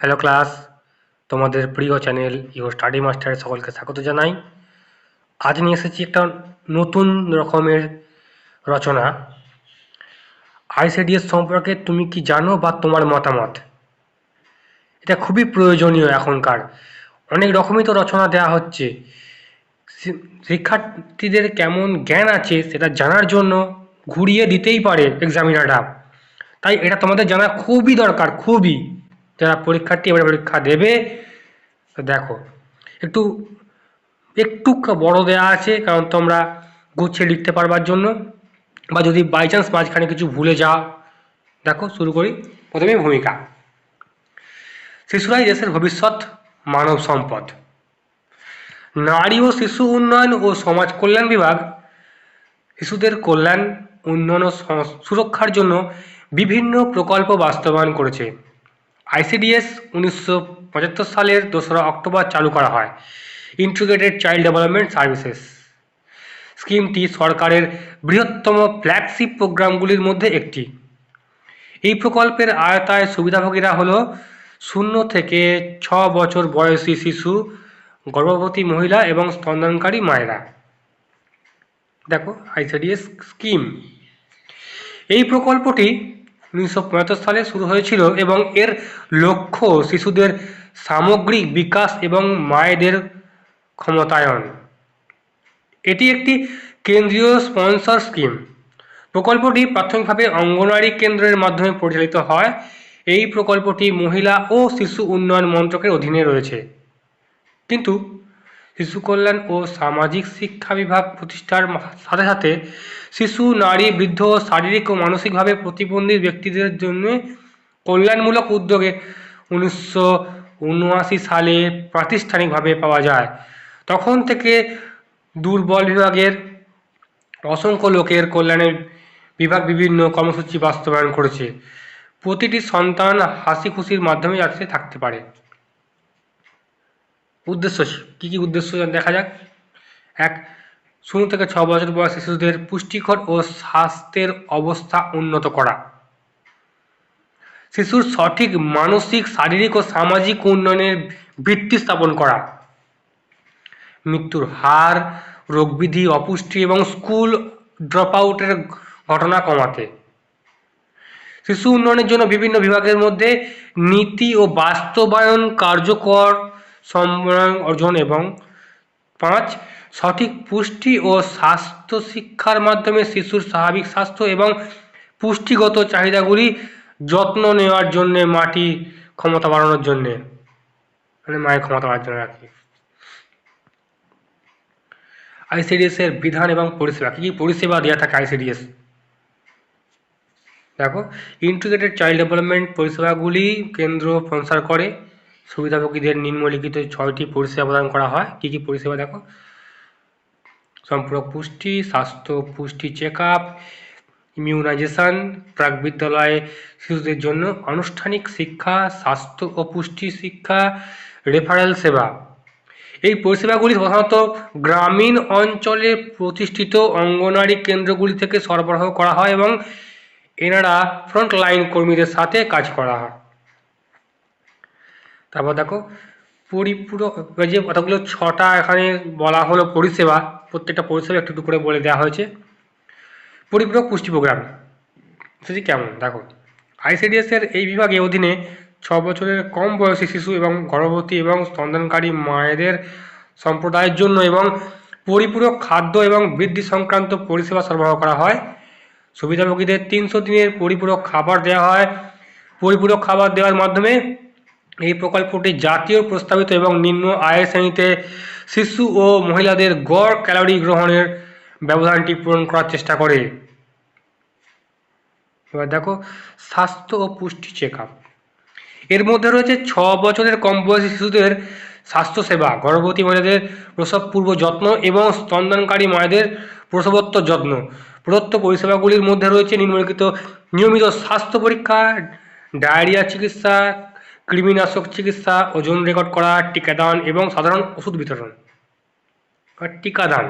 Hello class তোমাদের প্রিয় channel ইও স্টাডি মাস্টারে সকলকে স্বাগত জানাই। আজ নিয়ে এসেছি একটা নতুন রকমের রচনা। আইসিডিএস সম্পর্কে তুমি কি জানো বা তোমার মতামত? এটা খুবই প্রয়োজনীয় এখনকার। অনেক রকমই তো রচনা দেওয়া হচ্ছে। শিক্ষার্থীদের কেমন জ্ঞান আছে সেটা জানার জন্য ঘুরিয়ে দিতেই পারে এক্সামিনাররা তাই এটা তোমাদের জানা খুবই দরকার, খুবই। যারা পরীক্ষার্থী এবারে পরীক্ষা দেবে দেখো, একটু একটু বড় দেয়া আছে, কারণ তোমরা গুছিয়ে লিখতে পারবার জন্য। বা যদি বাই চান্স মাঝখানে কিছু ভুলে যাও, দেখো, শুরু করি। প্রথমে ভূমিকা। শিশুরাই দেশের ভবিষ্যৎ, মানব সম্পদ। নারী ও শিশু উন্নয়ন ও সমাজ কল্যাণ বিভাগ, শিশুদের কল্যাণ, উন্নয়ন ও সুরক্ষার জন্য বিভিন্ন প্রকল্প বাস্তবায়ন করেছে। আইসিডিএস উনিশশো পঁচাত্তর সালের দোসরা অক্টোবর চালু করা হয়। ইন্টিগ্রেটেড চাইল্ড ডেভেলপমেন্ট সার্ভিসেস স্কিমটি সরকারের বৃহত্তম ফ্ল্যাগশিপ প্রোগ্রামগুলির মধ্যে একটি। এই প্রকল্পের আয়তায় সুবিধাভোগীরা হল শূন্য থেকে ছ বছর বয়সী শিশু, গর্ভবতী মহিলা এবং স্তন্যনকারী মায়েরা। দেখো, আইসিডিএস স্কিম এই প্রকল্পটি উনিশশো পঁচাত্তর সালে শুরু হয়েছিল এবং এর লক্ষ্য শিশুদের সামগ্রিক বিকাশ এবং মায়েদের ক্ষমতায়ন। এটি একটি কেন্দ্রীয় স্পন্সর স্কিম। প্রকল্পটি প্রাথমিকভাবে অঙ্গনওয়াড়ি কেন্দ্রের মাধ্যমে পরিচালিত হয়। এই প্রকল্পটি মহিলা ও শিশু উন্নয়ন মন্ত্রকের অধীনে রয়েছে। কিন্তু শিশু কল্যাণ ও সামাজিক শিক্ষা বিভাগ প্রতিষ্ঠার সাথে সাথে শিশু, নারী, বৃদ্ধ ও শারীরিক ও মানসিকভাবে প্রতিবন্ধী ব্যক্তিদের জন্য কল্যাণমূলক উদ্যোগে উনিশশো উনআশি সালে প্রাতিষ্ঠানিকভাবে পাওয়া যায়। তখন থেকে দুর্বল বিভাগের, অসংখ্য লোকের কল্যাণের বিভাগ বিভিন্ন কর্মসূচি বাস্তবায়ন করেছে। প্রতিটি সন্তান হাসি খুশির মাধ্যমে যাতে থাকতে পারে। উদ্দেশ্য কী কী উদ্দেশ্য দেখা যাক? এক শূন্য থেকে ছ বছর বয়সী শিশুদের পুষ্টিকর ও স্বাস্থ্যের অবস্থা উন্নত করা। শিশুর সঠিক মানসিক, শারীরিক ও সামাজিক উন্নয়নের ভিত্তি স্থাপন করা। মৃত্যুর হার, রোগবিধি, অপুষ্টি এবং স্কুল ড্রপ আউটের ঘটনা কমাতে। শিশু উন্নয়নের জন্য বিভিন্ন বিভাগের মধ্যে নীতি ও বাস্তবায়ন কার্যকর সমন্বয় অর্জন এবং পাঁচ, সঠিক পুষ্টি ও স্বাস্থ্য শিক্ষার মাধ্যমে শিশুর স্বাভাবিক স্বাস্থ্য এবং পুষ্টিগত চাহিদাগুলি যত্ন নেওয়ার জন্যে, মাটি ক্ষমতা বাড়ানোর জন্যে। মানে মায়ের ক্ষমতা বাড়ানোর জন্য আর কি। আইসিডিএস এর বিধান এবং পরিষেবা, কী কী পরিষেবা দেওয়া থাকে আইসিডিএস দেখো ইন্টিগ্রেটেড চাইল্ড ডেভেলপমেন্ট পরিষেবাগুলি কেন্দ্র স্পন্সর করে। সুবিধাভোগীদের নিম্নলিখিত ছয়টি পরিষেবা প্রদান করা হয়। কী কী পরিষেবা দেখো? সম্পূরক পুষ্টি, স্বাস্থ্য পুষ্টি চেক আপ ইমিউনাইজেশন প্রাক বিদ্যালয়ে শিশুদের জন্য আনুষ্ঠানিক শিক্ষা, স্বাস্থ্য ও পুষ্টি শিক্ষা, রেফারেল সেবা। এই পরিষেবাগুলি সাধারণত গ্রামীণ অঞ্চলে প্রতিষ্ঠিত অঙ্গনওয়াড়ি কেন্দ্রগুলি থেকে সরবরাহ করা হয় এবং এনারা ফ্রন্ট লাইন কর্মীদের সাথে কাজ করা হয়। তারপর দেখো পরিপূরক যে কতগুলো ছটা এখানে বলা হলো পরিষেবা, প্রত্যেকটা পরিষেবা একটু একটু করে বলে দেওয়া হয়েছে। পরিপূরক পুষ্টি প্রোগ্রাম সেটি কেমন? দেখো, আইসিডিএস এর এই বিভাগের অধীনে ছ বছরের কম বয়সী শিশু এবং গর্ভবতী এবং স্তন্যনকারী মায়েদের সম্প্রদায়ের জন্য এবং পরিপূরক খাদ্য এবং বৃদ্ধি সংক্রান্ত পরিষেবা সরবরাহ করা হয়। সুবিধাভোগীদের তিনশো দিনের পরিপূরক খাবার দেওয়া হয়। পরিপূরক খাবার দেওয়ার মাধ্যমে এই প্রকল্পটি জাতীয়, প্রস্তাবিত এবং নিম্ন আয়ের শ্রেণীতে শিশু ও মহিলাদের গড় ক্যালোরি গ্রহণের ব্যবধানটি পূরণ করার চেষ্টা করে। এবার দেখো, স্বাস্থ্য ও পুষ্টি চেক এর মধ্যে রয়েছে ছ বছরের কম বয়সী শিশুদের স্বাস্থ্যসেবা, গর্ভবতী মহিলাদের প্রসব পূর্ব যত্ন এবং স্তন্যনকারী মায়েদের প্রসবোত্তর যত্ন। প্রদত্ত পরিষেবাগুলির মধ্যে রয়েছে নিম্নলিখিত নিয়মিত স্বাস্থ্য পরীক্ষা, ডায়রিয়া চিকিৎসা কৃমিনাশক চিকিৎসা ওজন রেকর্ড করা, টিকাদান এবং সাধারণ ওষুধ বিতরণ টিকাদান।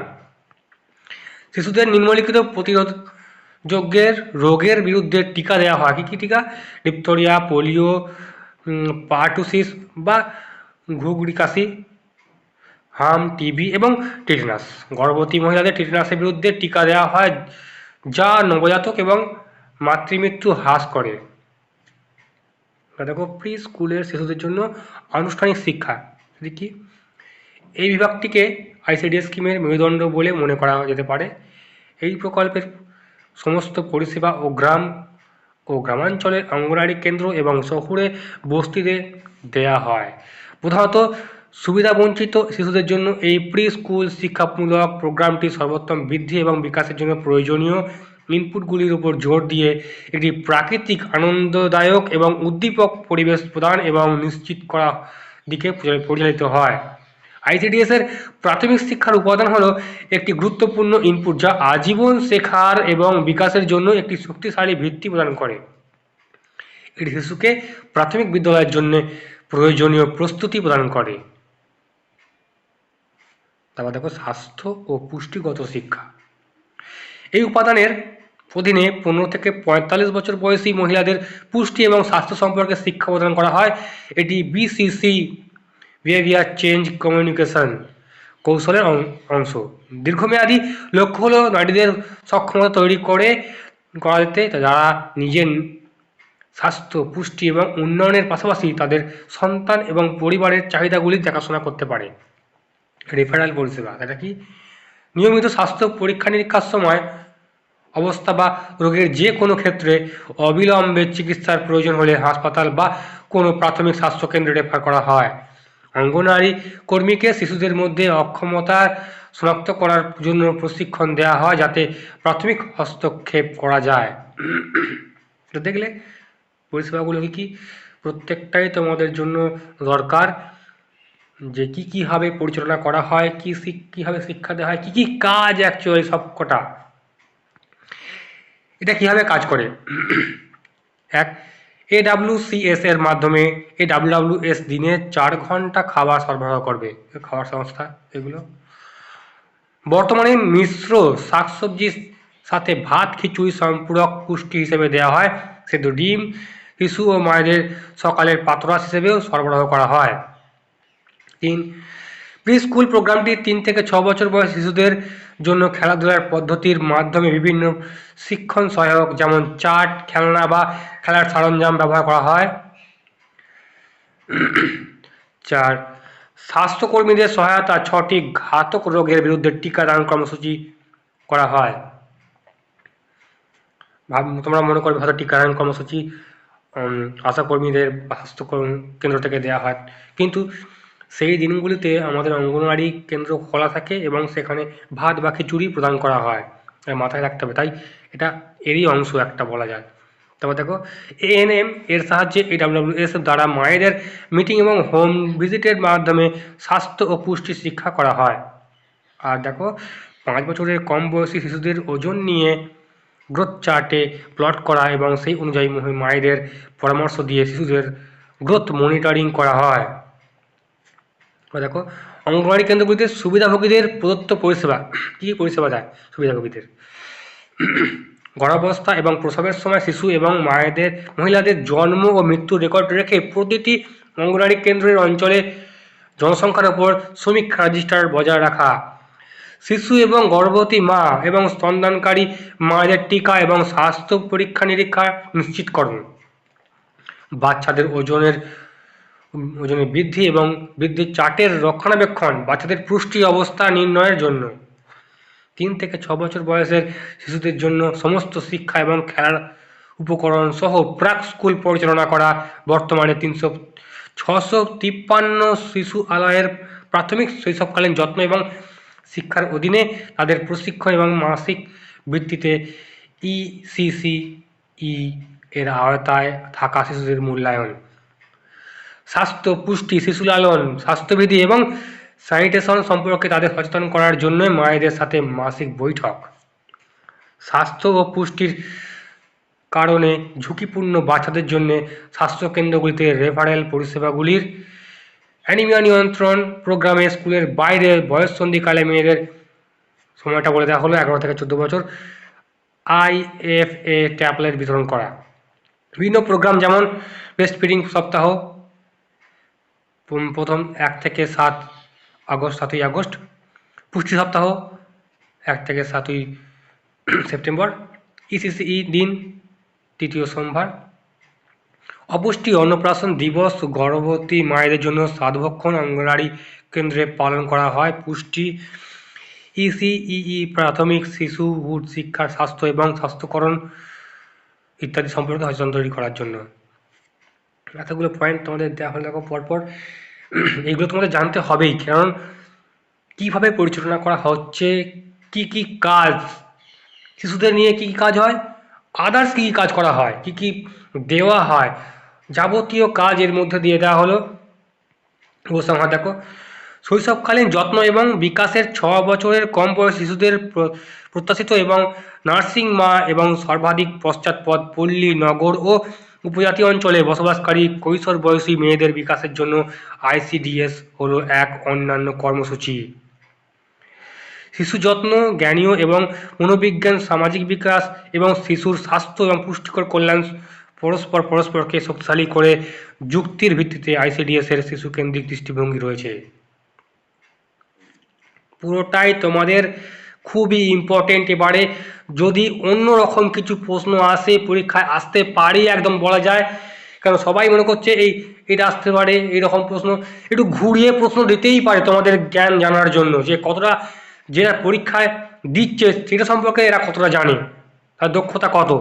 শিশুদের নিম্নলিখিত প্রতিরোধ যজ্ঞের রোগের বিরুদ্ধে টিকা দেওয়া হয়। কী কী টিকা? ডিপথোরিয়া পোলিও পার্টুসিস বা ঘুগড়ি কাশি হাম, টিবি এবং টিটনাস। গর্ভবতী মহিলাদের টিটনাসের বিরুদ্ধে টিকা দেওয়া হয় যা নবজাতক এবং মাতৃমৃত্যু হ্রাস করে। দেখো প্রি স্কুলের শিশুদের জন্য আনুষ্ঠানিক শিক্ষা। কি? এই বিভাগটিকে আইসিডিএস স্কিমের মেরুদণ্ড বলে মনে করা যেতে পারে। এই প্রকল্পের সমস্ত পরিষেবা ও গ্রাম ও গ্রামাঞ্চলের অঙ্গনওয়াড়ি কেন্দ্র এবং শহুরে বস্তিতে দেয়া হয়। প্রধানত সুবিধাবঞ্চিত শিশুদের জন্য এই প্রি স্কুল শিক্ষামূলক প্রোগ্রামটি সর্বোত্তম বৃদ্ধি এবং বিকাশের জন্য প্রয়োজনীয় ইনপুটগুলির উপর জোর দিয়ে একটি প্রাকৃতিক, আনন্দদায়ক এবং উদ্দীপক পরিবেশ প্রদান এবং নিশ্চিত করা দিকে পরিচালিত হয়। আইসিডিএস এর প্রাথমিক শিক্ষার উপাদান হলো একটি গুরুত্বপূর্ণ ইনপুট যা আজীবন শেখার এবং বিকাশের জন্য একটি শক্তিশালী ভিত্তি প্রদান করে। এটি শিশুকে প্রাথমিক বিদ্যালয়ের জন্য প্রয়োজনীয় প্রস্তুতি প্রদান করে। তারপর দেখো স্বাস্থ্য ও পুষ্টিগত শিক্ষা। এই উপাদানের অধীনে পনেরো থেকে পঁয়তাল্লিশ বছর বয়সী মহিলাদের পুষ্টি এবং স্বাস্থ্য সম্পর্কে শিক্ষা প্রদান করা হয়। এটি বিসিসি বিহেভিয়ার চেঞ্জ কমিউনিকেশন কৌশলের অংশ। দীর্ঘমেয়াদী লক্ষ্য হলো নারীদের সক্ষমতা তৈরি করে করা যেতে যারা নিজের স্বাস্থ্য, পুষ্টি এবং উন্নয়নের পাশাপাশি তাদের সন্তান এবং পরিবারের চাহিদাগুলি দেখাশোনা করতে পারে। রেফারেল পরিষেবা, এটা কি? নিয়মিত স্বাস্থ্য পরীক্ষা নিরীক্ষার সময় অবস্থা বা রোগের যে কোনো ক্ষেত্রে অবিলম্বে চিকিৎসার প্রয়োজন হলে হাসপাতাল বা কোনো প্রাথমিক স্বাস্থ্যকেন্দ্রে রেফার করা হয়। অঙ্গনারী কর্মীকে শিশুদের মধ্যে অক্ষমতা শনাক্ত করার জন্য প্রশিক্ষণ দেওয়া হয় যাতে প্রাথমিক হস্তক্ষেপ করা যায়। দেখলে পরিষেবাগুলো কি প্রত্যেকটাই তোমাদের জন্য দরকার যে কি কীভাবে পরিচালনা করা হয়, কি কীভাবে শিক্ষা দেওয়া হয়, কি কি কাজ অ্যাকচুয়ালি সব কটা এটা কীভাবে কাজ করে? এক এডাব্লিউসিএস এর মাধ্যমে এই ডাব্লিউডাব্লিউএস দিনে চার ঘণ্টা খাবার সরবরাহ করবে। খাবার সংস্থা এগুলো। বর্তমানে মিশ্র শাকসবজির সাথে ভাত, খিচুড়ি সম্পূরক পুষ্টি হিসেবে দেওয়া হয়। সেদ্ধ ডিম শিশু ও মায়েদের সকালের পাতরাস হিসেবেও সরবরাহ করা হয়। তিন প্রি স্কুল প্রোগ্রামটি তিন থেকে ছ বছর বয়স শিশুদের জন্য খেলাধুলার পদ্ধতির মাধ্যমে বিভিন্ন শিক্ষণ সহায়ক, যেমন চাট, খেলনা বা খেলার সরঞ্জাম ব্যবহার করা হয়। চার, স্বাস্থ্যকর্মীদের সহায়তা, ছটি ঘাতক রোগের বিরুদ্ধে টিকাদান কর্মসূচি করা হয়। তোমরা মনে করবে হয়তো টিকাদান কর্মসূচি আশাকর্মীদের স্বাস্থ্য কেন্দ্র থেকে দেওয়া হয়। কিন্তু সেই দিনগুলিতে আমাদের অঙ্গনওয়াড়ি কেন্দ্র খোলা থাকে এবং সেখানে ভাত বা খিচুড়ি প্রদান করা হয় মাথায় রাখতে হবে। তাই এটা এরই অংশ একটা বলা যায়। তারপর দেখো, এএনএম এর সাহায্যে এডাব্লিউএস দ্বারা মায়েদের মিটিং এবং হোম ভিজিটের মাধ্যমে স্বাস্থ্য ও পুষ্টি শিক্ষা করা হয়। আর দেখো, পাঁচ বছরের কম বয়সী শিশুদের ওজন নিয়ে গ্রোথ চার্টে প্লট করা এবং সেই অনুযায়ী মায়েদের পরামর্শ দিয়ে শিশুদের গ্রোথ মনিটরিং করা হয়। দেখো, অঙ্গনওয়াড়ি কেন্দ্রগুলিতে সুবিধাভোগীদের প্রদত্ত পরিষেবা, কী পরিষেবা দেয়? সুবিধাভোগীদের গর্ভাবস্থা এবং প্রসবের সময় শিশু এবং মায়েদের, মহিলাদের জন্ম ও মৃত্যুর রেকর্ড রেখে প্রতিটি অঙ্গনওয়াড়ি কেন্দ্রের অঞ্চলে জনসংখ্যার উপর সমীক্ষা রেজিস্টার বজায় রাখা। শিশু এবং গর্ভবতী মা এবং স্তনদানকারী মায়েদের টিকা এবং স্বাস্থ্য পরীক্ষা নিরীক্ষা নিশ্চিতকরণ। বাচ্চাদের ওজনের ওজনের বৃদ্ধি এবং বৃদ্ধির চার্টের রক্ষণাবেক্ষণ বাচ্চাদের পুষ্টি অবস্থা নির্ণয়ের জন্য। তিন থেকে ছ বছর বয়সের শিশুদের জন্য সমস্ত শিক্ষা এবং খেলার উপকরণ সহ প্রাক স্কুল পরিচালনা করা, বর্তমানে তিনশো ছশো তিপ্পান্ন শিশু আলয়ের প্রাথমিক শৈশবকালীন যত্ন এবং শিক্ষার অধীনে তাদের প্রশিক্ষণ এবং মাসিক ভিত্তিতে ইসিসি ই এর আওতায় থাকা শিশুদের মূল্যায়ন। স্বাস্থ্য, পুষ্টি শিশু লালন স্বাস্থ্যবিধি এবং স্যানিটেশন সম্পর্কে তাদের সচেতন করার জন্য মায়েদের সাথে মাসিক বৈঠক। স্বাস্থ্য ও পুষ্টির কারণে ঝুঁকিপূর্ণ বাচ্চাদের জন্য স্বাস্থ্যকেন্দ্রগুলিতে রেফারেল পরিষেবাগুলির অ্যানিমিয়া নিয়ন্ত্রণ প্রোগ্রামে স্কুলের বাইরে বয়ঃসন্ধিকালে মেয়েদের সময়টা বলে দেওয়া হলো এগারো থেকে চোদ্দ বছর। আইএফএ ট্যাবলেট বিতরণ করা। বিভিন্ন প্রোগ্রাম যেমন ব্রেস্ট ফিডিং সপ্তাহ প্রথম এক থেকে সাত আগস্ট, সাতই আগস্ট, পুষ্টি সপ্তাহ এক থেকে সাতই সেপ্টেম্বর ইসিসি দিন, তৃতীয় সোমবার। অপুষ্টি অন্নপ্রাশন দিবস গর্ভবতী মায়েদের জন্য সাধভক্ষণ অঙ্গনারী কেন্দ্রে পালন করা হয়। পুষ্টি ইসিইই প্রাথমিক শিশু হুড শিক্ষার স্বাস্থ্য এবং স্বাস্থ্যকরণ ইত্যাদি সম্পর্কে সচেতন তৈরি করার জন্য। এতগুলো পয়েন্ট তোমাদের দেওয়া হলে, দেখো পরপর এইগুলো তোমাদের জানতে হবেই, কারণ কীভাবে পরিচালনা করা হচ্ছে, কি কি কাজ, শিশুদের নিয়ে কি কি কাজ হয় আদার্স কী কী কাজ করা হয়, কি কি দেওয়া হয়, যাবতীয় কাজ এর মধ্যে দিয়ে দেওয়া হলো। উপসংহার দেখো, শৈশবকালীন যত্ন এবং বিকাশের ছ বছরের কম বয়স শিশুদের প্রত্যাশিত এবং নার্সিং মা এবং সর্বাধিক পশ্চাৎপদ পল্লী, নগর ও উপজাতি অঞ্চলে বসবাসকারী কৈশোর বয়সী মেয়েদের বিকাশের জন্য আইসিডিএস হলো এক অন্যান্য কর্মসূচি। শিশু যত্ন, জ্ঞানীয় এবং মনোবিজ্ঞান, সামাজিক বিকাশ এবং শিশুর স্বাস্থ্য এবং পুষ্টিকর কল্যাণ পরস্পর পরস্পরকে শক্তিশালী করে যুক্তির ভিত্তিতে আইসিডিএস এর শিশু কেন্দ্রিক দৃষ্টিভঙ্গি রয়েছে। পুরোটাই তোমাদের খুবই ইম্পর্টেন্ট এবারে। যদি অন্য রকম কিছু প্রশ্ন আসে, পরীক্ষায় আসতে পারে একদম বলা যায়। কারণ সবাই মনে করছে এই, এটা আসতে পারে, এইরকম প্রশ্ন। একটু ঘুরিয়ে প্রশ্ন দিতেই পারে তোমাদের জ্ঞান জানার জন্য যে কতটা যেটা পরীক্ষায় দিচ্ছে, সেটা সম্পর্কে এরা কতটা জানে, তার দক্ষতা কত।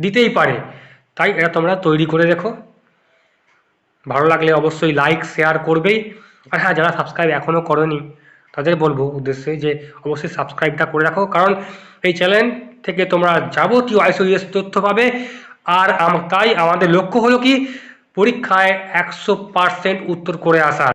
দিতেই পারে। তাই এটা তোমরা তৈরি করে রেখো। ভালো লাগলে অবশ্যই লাইক শেয়ার করবেই। আর হ্যাঁ যারা সাবস্ক্রাইব এখনও করনি তাদের বলব উদ্দেশ্যে যে অবশ্যই সাবস্ক্রাইবটা করে রাখো। কারণ এই চ্যানেল থেকে তোমরা যাবতীয় আইসোইএস তথ্য পাবে। আর তাই আমাদের লক্ষ্য হলো কি? পরীক্ষায় একশো পার্সেন্ট উত্তর করে আসা।